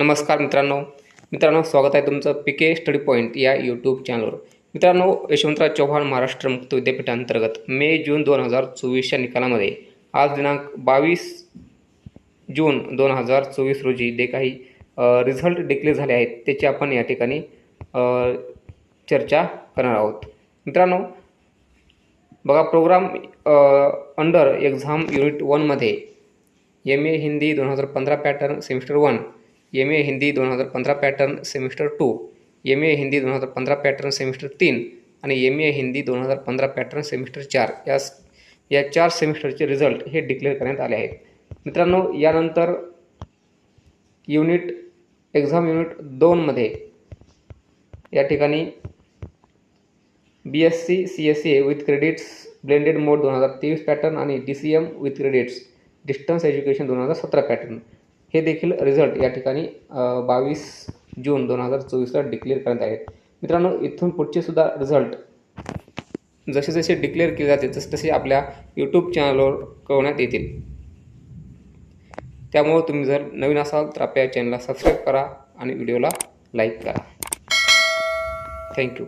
नमस्कार मित्रांनो. मित्रांनो स्वागत आहे तुमचं पी के स्टडी पॉईंट या यूट्यूब चॅनलवर मित्रांनो यशवंतराव चव्हाण महाराष्ट्र मुक्त विद्यापीठांतर्गत मे जून दोन हजार चोवीसच्या निकालामध्ये आज दिनांक बावीस जून दोन हजार चोवीस रोजी जे काही रिझल्ट डिक्लेअर झाले आहेत त्याची आपण या ठिकाणी चर्चा करणार आहोत. मित्रांनो बघा प्रोग्राम अंडर एक्झाम युनिट वनमध्ये एम ए हिंदी दोन हजार पंधरा pattern semester one M A Hindi दोन हजार पंधरा pattern semester two M A Hindi दोन हजार पंधरा पॅटर्न सेमिस्टर तीन आणि एम ए हिंदी दोन हजार पंधरा पॅटर्न सेमिस्टर चार. या या चार सेमिस्टरचे रिझल्ट हे डिक्लेअर करण्यात आले आहेत. मित्रांनो यानंतर युनिट एक्झाम युनिट दोनमध्ये या ठिकाणी B S C C S C with credits blended mode दोन हजार तेवीस पॅटर्न आणि D C M with credits distance education दोन हजार सतरा पॅटर्न हे देखील रिझल्ट या ठिकाणी बावीस जून दोन हजार चोवीसला डिक्लेअर करण्यात आहेत मित्रांनो इथून पुढचे सुद्धा रिझल्ट जसे जसे डिक्लेअर केले जाते तसे तसे आपल्या यूट्यूब चॅनलवर कळवण्यात येतील. त्यामुळं तुम्ही जर नवीन असाल तर आपल्या चॅनलला सबस्क्राईब करा आणि व्हिडिओला लाईक करा. थँक्यू